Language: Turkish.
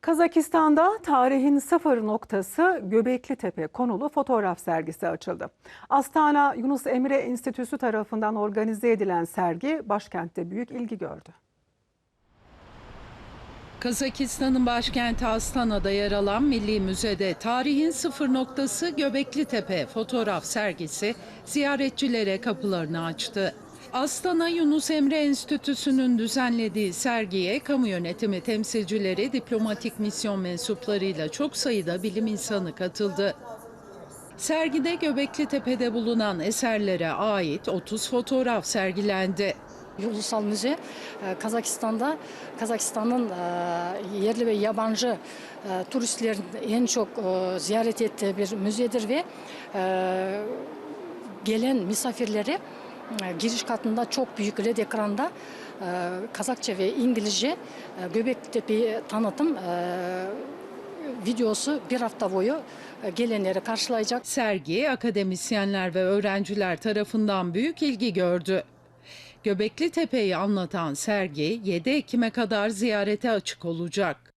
Kazakistan'da tarihin sıfır noktası Göbekli Tepe konulu fotoğraf sergisi açıldı. Astana Yunus Emre Enstitüsü tarafından organize edilen sergi başkentte büyük ilgi gördü. Kazakistan'ın başkenti Astana'da yer alan Milli Müze'de tarihin sıfır noktası Göbekli Tepe fotoğraf sergisi ziyaretçilere kapılarını açtı. Astana Yunus Emre Enstitüsü'nün düzenlediği sergiye kamu yönetimi temsilcileri, diplomatik misyon mensuplarıyla çok sayıda bilim insanı katıldı. Sergide Göbekli Tepe'de bulunan eserlere ait 30 fotoğraf sergilendi. Ulusal Müze e, Kazakistan'da Kazakistan'ın e, yerli ve yabancı e, turistlerin en çok ziyaret ettiği bir müzedir ve gelen misafirleri e, giriş katında çok büyük led ekranda e, Kazakça ve İngilizce e, Göbektepe'yi tanıtım e, videosu bir hafta boyu gelenleri karşılayacak. Sergi akademisyenler ve öğrenciler tarafından büyük ilgi gördü. Göbekli Tepe'yi anlatan sergi 7 Ekim'e kadar ziyarete açık olacak.